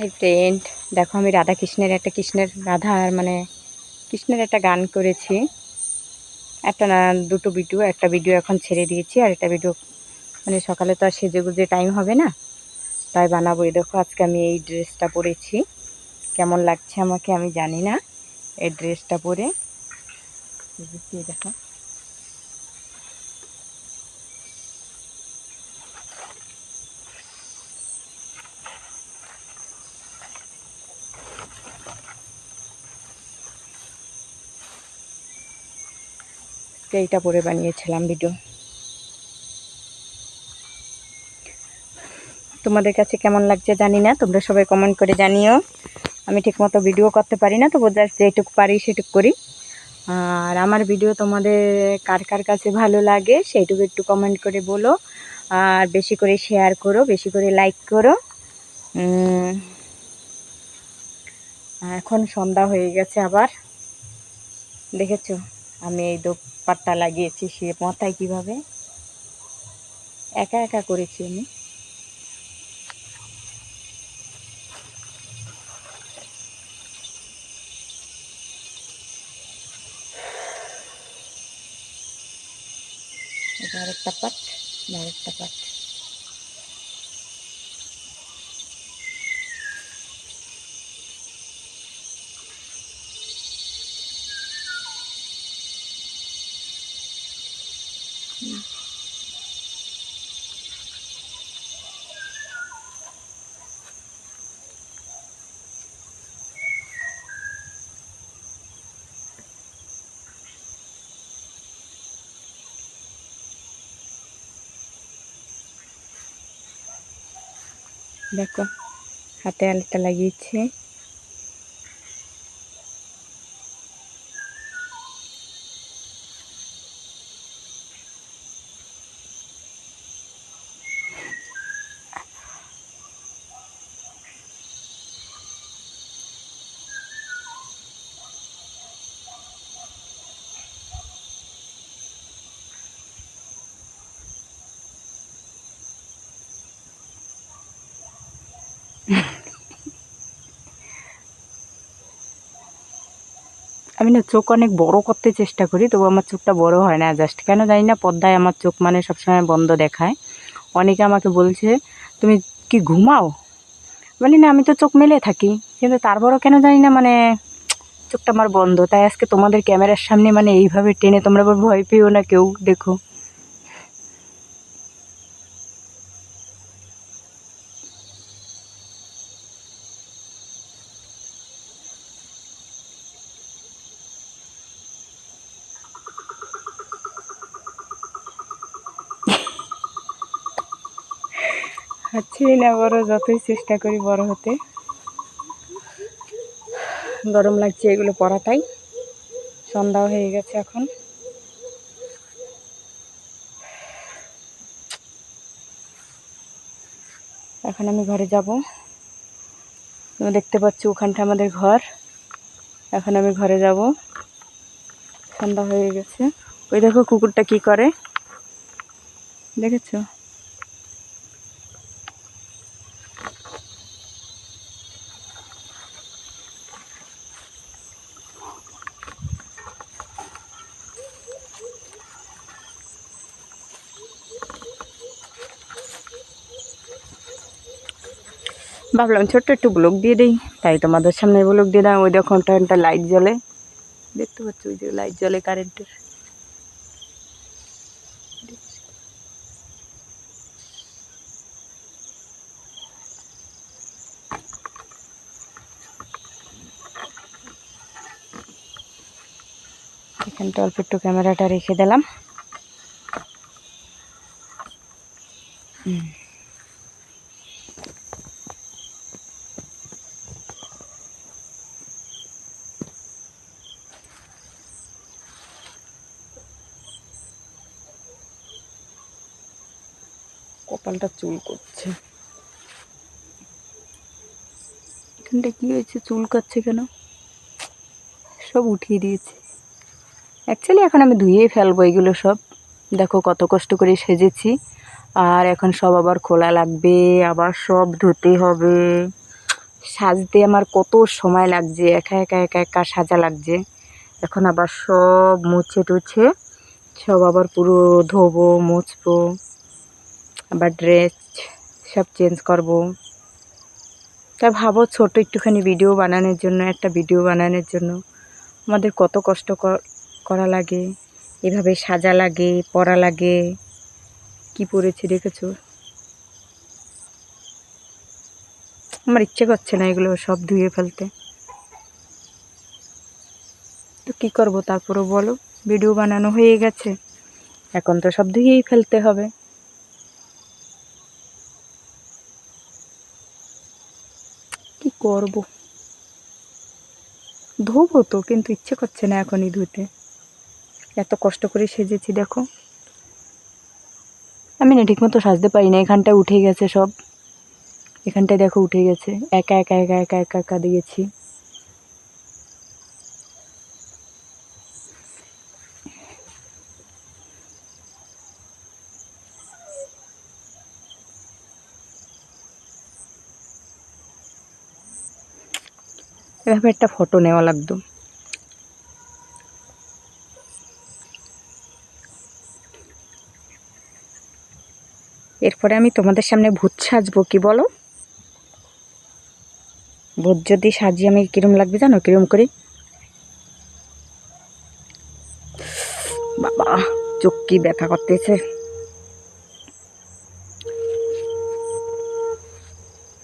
Hi friend, দেখো আমি রাধা কৃষ্ণের একটা কৃষ্ণের রাধার মানে কৃষ্ণের একটা গান করেছি। একটা না, দুটো ভিডিও একটা ভিডিও এখন ছেড়ে দিয়েছি, আর একটা ভিডিও মানে সকালে তো আর সেজে গুজে টাইম হবে না। তাই বানাবো, এই দেখো আজকে আমি এই ড্রেসটা পরেছি। কেমন লাগছে আমাকে আমি জানি না, এই ড্রেসটা পরে। দেখো। আজকে এইটা পরে বানিয়েছিলাম ভিডিও তোমাদের কাছে কেমন লাগছে জানি না, তোমরা সবাই কমেন্ট করে জানিও। আমি ঠিকমতো ভিডিও করতে পারি না, তবু জাস্ট যেটুকু পারি সেটুকু করি। আর আমার ভিডিও তোমাদের কার কার কাছে ভালো লাগে সেইটুকু একটু কমেন্ট করে বলো। আর বেশি করে শেয়ার করো, বেশি করে লাইক করো। এখন সন্ধ্যা হয়ে গেছে আবার। দেখেছ? আমি এই দোপাট্টা লাগিয়েছি সে মাথায় কীভাবে? একা একা করেছি আমি এটা আরেকটা পাট এটা আরেকটা পাট দেখো হাতে আলতা লাগিয়েছি। আমি না চোখ অনেক বড় করতে চেষ্টা করি, তবু আমার চোখটা বড় হয় না জাস্ট কেন জানি না পদ্মায় আমার চোখ মানে সবসময় বন্ধ দেখায়। অনেকে আমাকে বলছে, তুমি কি ঘুমাও? বলি, না, আমি তো চোখ মেলে থাকি, কিন্তু তারপরও কেন জানি না মানে চোখটা আমার বন্ধ, তাই আজকে তোমাদের ক্যামেরার সামনে মানে এইভাবে টেনে তোমরা ভয় পেও না, কেউ দেখো। হচ্ছি না বড় যতই চেষ্টা করি বড় হতে। গরম লাগছে এগুলো পরাটাই। সন্ধ্যাও হয়ে গেছে এখন। এখন আমি ঘরে যাব। দেখতে পাচ্ছ ওখানটা আমাদের ঘর। এখন আমি ঘরে যাব। সন্ধ্যা হয়ে গেছে। ওই দেখো কুকুরটা কি করে। দেখেছ? ভাবলাম ছোট্ট একটু ব্লক দিয়ে দিই, তাই তোমাদের সামনে ব্লক দিয়ে দিলাম ওই দেখো একটা লাইট জ্বলে। দেখতে পাচ্ছ ওই যে লাইট জ্বলে কারেন্টের এখানটা অল্প একটু ক্যামেরাটা রেখে দিলাম। হুম। কপালটা চুল করছে। এখানটা কি হয়েছে? চুল করছে কেন? সব উঠিয়ে দিয়েছে। অ্যাকচুয়ালি এখন আমি ধুয়ে ফেলব এগুলো সব। দেখো কত কষ্ট করে সেজেছি। আর এখন সব আবার খোলা লাগবে, আবার সব ধুতে হবে। সাজতে আমার কত সময় লাগছে, একা একা একা একা সাজা লাগছে। এখন আবার সব মুছে টুছে সব আবার পুরো ধোবো, মুছবো। আবার ড্রেস সব চেঞ্জ করব। তা ভাবো ছোট একটুখানি ভিডিও বানানোর জন্য, একটা ভিডিও বানানোর জন্য। আমাদের কত কষ্ট কর- লাগে, এভাবে সাজা লাগে, পরা লাগে। কি পরেছি দেখেছ? আমার ইচ্ছে করছে না এগুলো সব ধুয়ে ফেলতে। তো কী করব তারপরও বলো ভিডিও বানানো হয়ে গেছে। এখন তো সব ধুয়েই ফেলতে হবে। করব। ধোবো তো, কিন্তু ইচ্ছে করছে না এখনই ধুতে। এত কষ্ট করে সেজেছি, দেখো। আমি না ঠিকমতো সাজতে পারি না এখানটা উঠে গেছে সব। এখানটায় দেখো উঠে গেছে, একা একা একা একা একা একা দিয়েছি। এভাবে একটা ফটো নেওয়া লাগতো। এরপরে আমি তোমাদের সামনে ভূত সাজবো কি বলো? ভূত যদি সাজি আমি কিরম লাগবে জানো? কিরম করে? বাবা, চোখ কি ব্যথা করতেছে।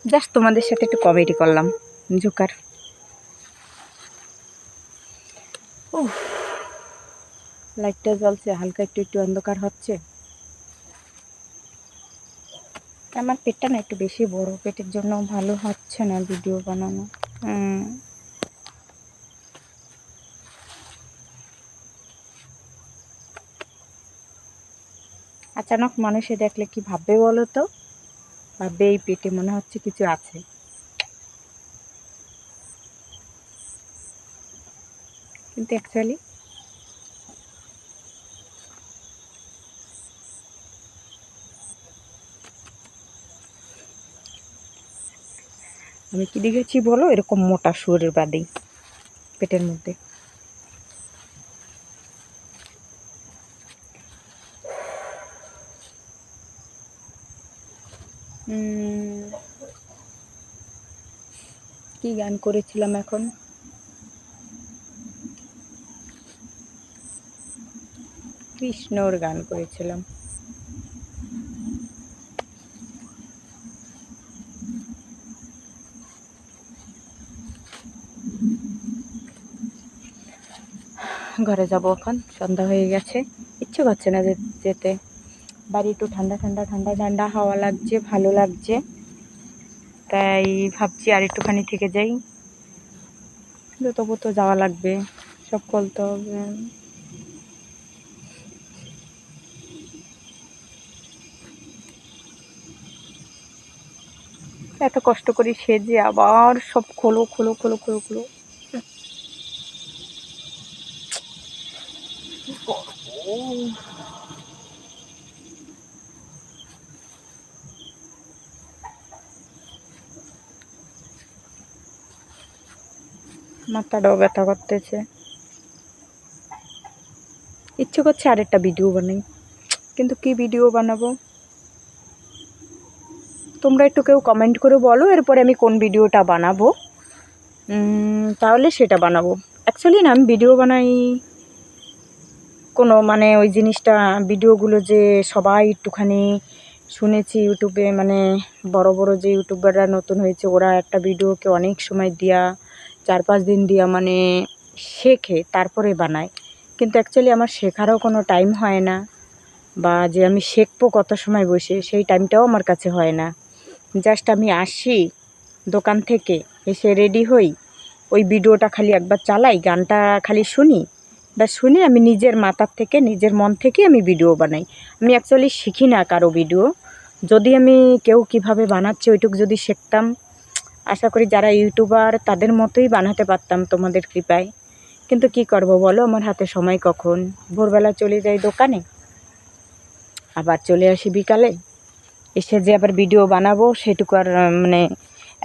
জাস্ট তোমাদের সাথে একটু কমেডি করলাম, জোকার। উফ, লাইটটা জ্বলছে হালকা একটু একটু অন্ধকার হচ্ছে। আমার পেটটা না একটু বেশি বড় পেটের জন্য ভালো হচ্ছে না ভিডিও বানানো। আচানক মানুষে দেখলে কি ভাববে বলো তো? ভাববে এই পেটে মনে হচ্ছে কিছু আছে। কিন্তু অ্যাকচুয়ালি আমি কি দেখেছি বলো? এরকম মোটা শুয়োরের বাদেই পেটের মধ্যে। কি গান করেছিলাম এখন? কৃষ্ণর গান করেছিলাম। ঘরে যাব এখন, সন্ধ্যা হয়ে গেছে। ইচ্ছে করছে না যেতে। বাড়ি একটু ঠান্ডা ঠান্ডা ঠান্ডা ঠান্ডা হাওয়া লাগছে, ভালো লাগছে। তাই ভাবছি আর একটুখানি থেকে যাই। তবু তো যাওয়া লাগবে। সব করতে হবে এত কষ্ট করে সেজে আবার সব খোলো খোলো খোলো খোলো খোলো। মাথাটাও ব্যথা করতেছে। ইচ্ছে করছে আরেকটা ভিডিও বানাই। কিন্তু কি ভিডিও বানাবো? তোমরা একটু কেউ কমেন্ট করে বলো, এরপরে আমি কোন ভিডিওটা বানাবো। তাহলে সেটা বানাবো। অ্যাকচুয়ালি না, আমি ভিডিও বানাই কোনো মানে ওই জিনিসটা, ভিডিওগুলো যে সবাই একটুখানি শুনেছি ইউটিউবে মানে বড় বড় যে ইউটিউবাররা নতুন হয়েছে, ওরা একটা ভিডিওকে অনেক সময় দিয়া, চার পাঁচ দিন দিয়া মানে শেখে, তারপরে বানায়। কিন্তু অ্যাকচুয়ালি আমার শেখারও কোনো টাইম হয় না, বা যে আমি শিখব কত সময় বসে, সেই টাইমটাও আমার কাছে হয় না। জাস্ট আমি আসি দোকান থেকে, এসে রেডি হই। ওই ভিডিওটা খালি একবার চালাই, গানটা খালি শুনি। বা শুনে আমি নিজের মাথার থেকে, নিজের মন থেকে আমি ভিডিও বানাই। আমি অ্যাকচুয়ালি শিখি না কারও ভিডিও। যদি আমি কেউ কীভাবে বানাচ্ছে ওইটুকু যদি শিখতাম, আশা করি যারা ইউটিউবার তাদের মতোই বানাতে পারতাম তোমাদের কৃপায়। কিন্তু কি করব বলো, আমার হাতে সময় কখন? ভোরবেলা চলে যাই দোকানে, আবার চলে আসি বিকালে। এসে যে আবার ভিডিও বানাবো সেটুকু আর মানে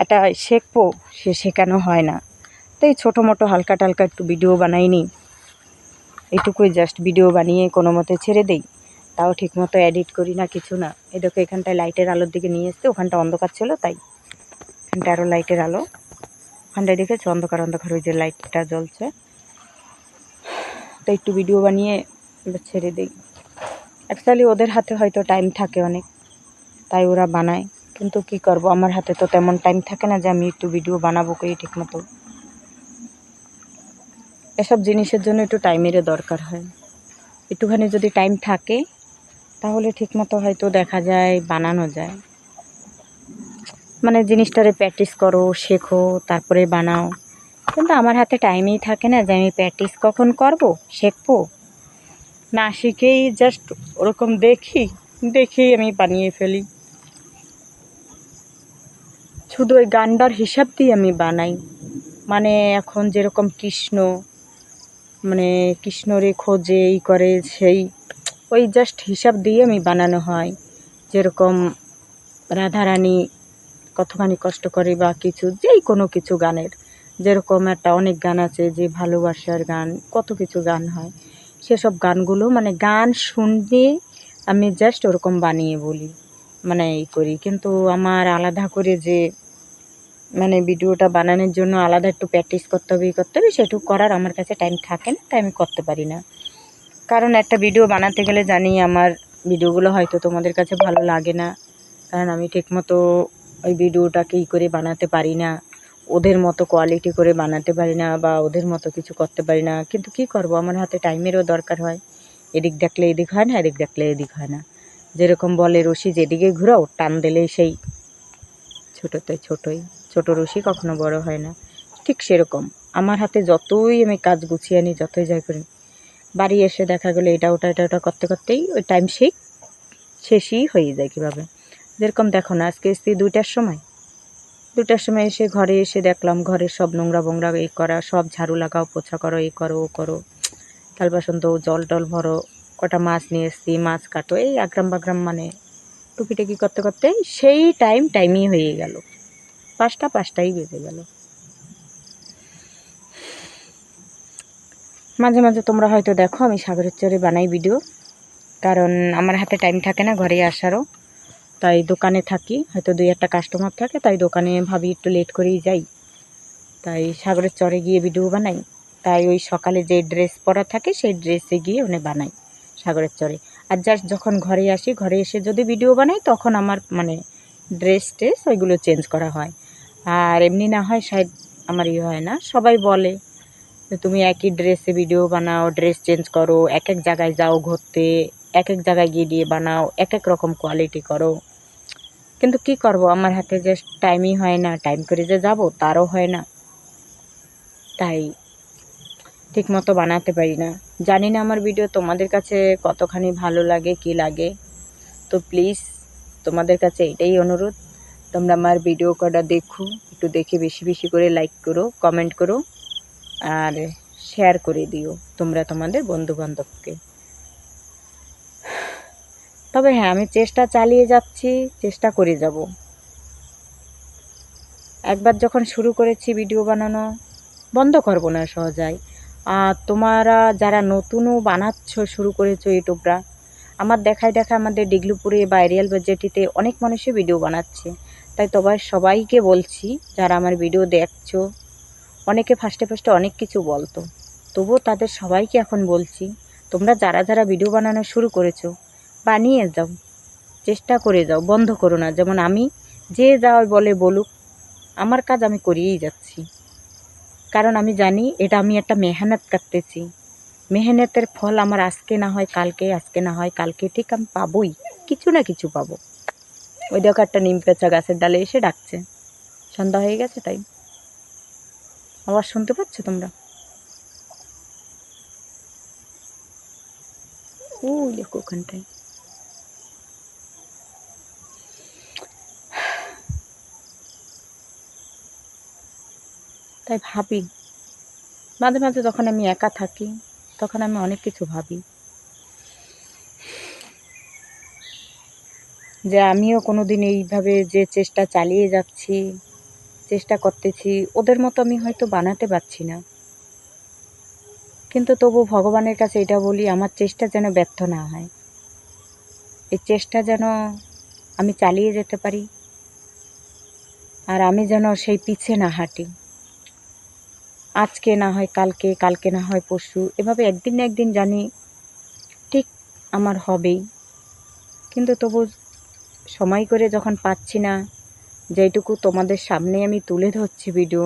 একটা শেখবো, সে শেখানো হয় না। তো এই ছোটো মোটো হালকা টালকা একটু ভিডিও বানাইনি এইটুকুই জাস্ট ভিডিও বানিয়ে কোনো মতে ছেড়ে দেই। তাও ঠিক মতো এডিট করি না, কিছু না। দেখো এখানটায় লাইটের আলোর দিকে নিয়ে এসছে, ওখানটা অন্ধকার ছিল, তাই এখানটা আরও লাইটের আলো। ওখানটায় দেখেছ? অন্ধকার অন্ধকার, ওই যে লাইটটা জ্বলছে। তো একটু ভিডিও বানিয়ে ছেড়ে দিই। অ্যাকচুয়ালি ওদের হাতে হয়তো টাইম থাকে অনেক। তাই ওরা বানায়। কিন্তু কি করব? আমার হাতে তো তেমন টাইম থাকে না যে আমি একটু ভিডিও বানাবো কই ঠিক মতো এসব জিনিসের জন্য একটু টাইমেরও দরকার হয়। একটুখানি যদি টাইম থাকে, তাহলে ঠিকমতো হয়তো দেখা যায়, বানানো যায়। মানে জিনিসটারে প্র্যাকটিস করো, শেখো, তারপরে বানাও। কিন্তু আমার হাতে টাইমই থাকে না যে আমি প্র্যাকটিস কখন করব, শিখব? না শিখেই জাস্ট ওরকম দেখি, দেখেই আমি বানিয়ে ফেলি। শুধু ওই গানটার হিসাব দিয়ে আমি বানাই। মানে এখন যেরকম কৃষ্ণ মানে কৃষ্ণরে খোঁজে এই করে সেই, ওই জাস্ট হিসাব দিয়ে আমি বানানো হয়। যেরকম রাধারানী কতখানি কষ্ট করে বা কিছু, যেই কোনো কিছু গানের। যেরকম একটা অনেক গান আছে যে ভালোবাসার গান, কত কিছু গান হয়। সেসব গানগুলো মানে গান শুনতে আমি জাস্ট ওরকম বানিয়ে বলি মানে এই করি। কিন্তু আমার আলাদা করে যে মানে ভিডিওটা বানানোর জন্য আলাদা একটু প্র্যাকটিস করতে হবে করতে হবে, সেটুকু করার আমার কাছে টাইম থাকে না, তাই আমি করতে পারি না। কারণ একটা ভিডিও বানাতে গেলে জানি আমার ভিডিওগুলো হয়তো তোমাদের কাছে ভালো লাগে না, কারণ আমি ঠিকমতো ওই ভিডিওটাকে ই করে বানাতে পারি না, ওদের মতো কোয়ালিটি করে বানাতে পারি না বা ওদের মতো কিছু করতে পারি না, কিন্তু কি করব? আমার হাতে টাইমেরও দরকার হয়, এদিক দেখলে এদিক হয় না, এদিক দেখলে এদিক হয় না। যেরকম বলে রশি যেদিকে ঘুরাও, টান দিলেই সেই, ছোটোতে ছোটোই। ছোটো রশি কখনো বড় হয় না। ঠিক সেরকম। আমার হাতে যতই আমি কাজ গুছিয়ে আনি, যতই যাই করি, বাড়ি এসে দেখা গেলো এটা, ওটা এটা, ওটা করতে করতেই ওই টাইম সেই শেষই হয়ে যায় কীভাবে। যেরকম দেখো না, আজকে এসছি দুইটার সময়। দুটার সময় এসে ঘরে এসে দেখলাম, ঘরের সব নোংরা বোংরা এই করা, সব ঝাড়ু লাগাও, পোছা করো এই করো, ও করো, থাল বাসন তো জল টল ভরো, কটা মাছ নিয়ে এসছি, মাছ কাটো, এই আগ্রাম বাগ্রাম মানে টুকিটাকি করতে করতে সেই টাইম টাইমই হয়ে গেল। পাঁচটা, পাঁচটাই বেজে গেল। মাঝে মাঝে তোমরা হয়তো দেখো, আমি সাগরের চরে বানাই ভিডিও কারণ আমার হাতে টাইম থাকে না ঘরে আসারও। তাই দোকানে থাকি, হয়তো দুই একটা কাস্টমার থাকে, তাই দোকানে ভাবি একটু লেট করেই যাই। তাই সাগরের চরে গিয়ে ভিডিও বানাই। তাই ওই সকালে যে ড্রেস পরা থাকে, সেই ড্রেসে গিয়ে ওনে বানাই সাগরের চরে। আর জাস্ট যখন ঘরে আসি, ঘরে এসে যদি ভিডিও বানাই, তখন আমার মানে ড্রেস ট্রেস ওইগুলো চেঞ্জ করা হয়। আর এমনি না হয় শায়দ আমার ইয়ে হয় না, সবাই বলে তুমি একই ড্রেসে ভিডিও বানাও ড্রেস চেঞ্জ করো এক এক জায়গায় যাও ঘুরতে এক এক জায়গায় গিয়ে দিয়ে বানাও এক এক রকম কোয়ালিটি করো। কিন্তু কি করব, আমার হাতে যে টাইমই হয় না টাইম করে যে যাব তারও হয় না। তাই ঠিকমতো বানাতে পারি না। জানি না আমার ভিডিও তোমাদের কাছে কতখানি ভালো লাগে, কি লাগে। তো প্লিজ তোমাদের কাছে এটাই অনুরোধ। তোমরা আমার ভিডিও কটা দেখো, একটু দেখে বেশি বেশি করে লাইক করো কমেন্ট করো, আর শেয়ার করে দিও তোমরা তোমাদের বন্ধুবান্ধবকে। তবে হ্যাঁ আমি চেষ্টা চালিয়ে যাচ্ছি, চেষ্টা করে যাব। একবার যখন শুরু করেছি ভিডিও বানানো, বন্ধ করব না সহজায়। আর তোমরা যারা নতুনও বানাচ্ছ, শুরু করেছ ইউটিউবরা, আমার দেখায় দেখা আমাদের ডিগলুপুরে বা এরিয়াল বাজেটিতে অনেক মানুষই ভিডিও বানাচ্ছে। তাই তোমার সবাইকে বলছি, যারা আমার ভিডিও দেখছ, অনেকে ফার্স্টে ফার্স্টে অনেক কিছু বলতো। তবুও তাদের সবাইকে এখন বলছি, তোমরা যারা যারা ভিডিও বানানো শুরু করেছ, বানিয়ে যাও, চেষ্টা করে যাও, বন্ধ করো না। যেমন আমি যে যা বলে বলুক, আমার কাজ আমি করিয়েই যাচ্ছি। কারণ আমি জানি এটা আমি একটা মেহনত করতেছি। মেহনতের ফল আমার আজকে না হয়, কালকে আজকে না হয়, কালকে ঠিক আমি পাবোই, কিছু না কিছু পাবো। ওই দেখো একটা নিম পেঁচা গাছের ডালে এসে ডাকছে। সন্ধ্যা হয়ে গেছে তাই। আবার শুনতে পাচ্ছ তোমরা? ওই দেখো ওখানটায়। তাই ভাবি। মাঝে মাঝে যখন আমি একা থাকি, তখন আমি অনেক কিছু ভাবি। যে আমিও কোনো দিন এইভাবে যে চেষ্টা চালিয়ে যাচ্ছি, চেষ্টা করতেছি, ওদের মতো আমি হয়তো বানাতে পারছি না। কিন্তু তবু ভগবানের কাছে এটা বলি, আমার চেষ্টা যেন ব্যর্থ না হয়। এই চেষ্টা যেন আমি চালিয়ে যেতে পারি আর আমি যেন সেই পিছে না হাঁটি। আজকে না হয় কালকে কালকে না হয় পরশু, এভাবে একদিন না একদিন জানি ঠিক আমার হবেই। কিন্তু তবু সময় করে যখন পাচ্ছি না যেটুকু তোমাদের সামনে আমি তুলে ধরছি ভিডিও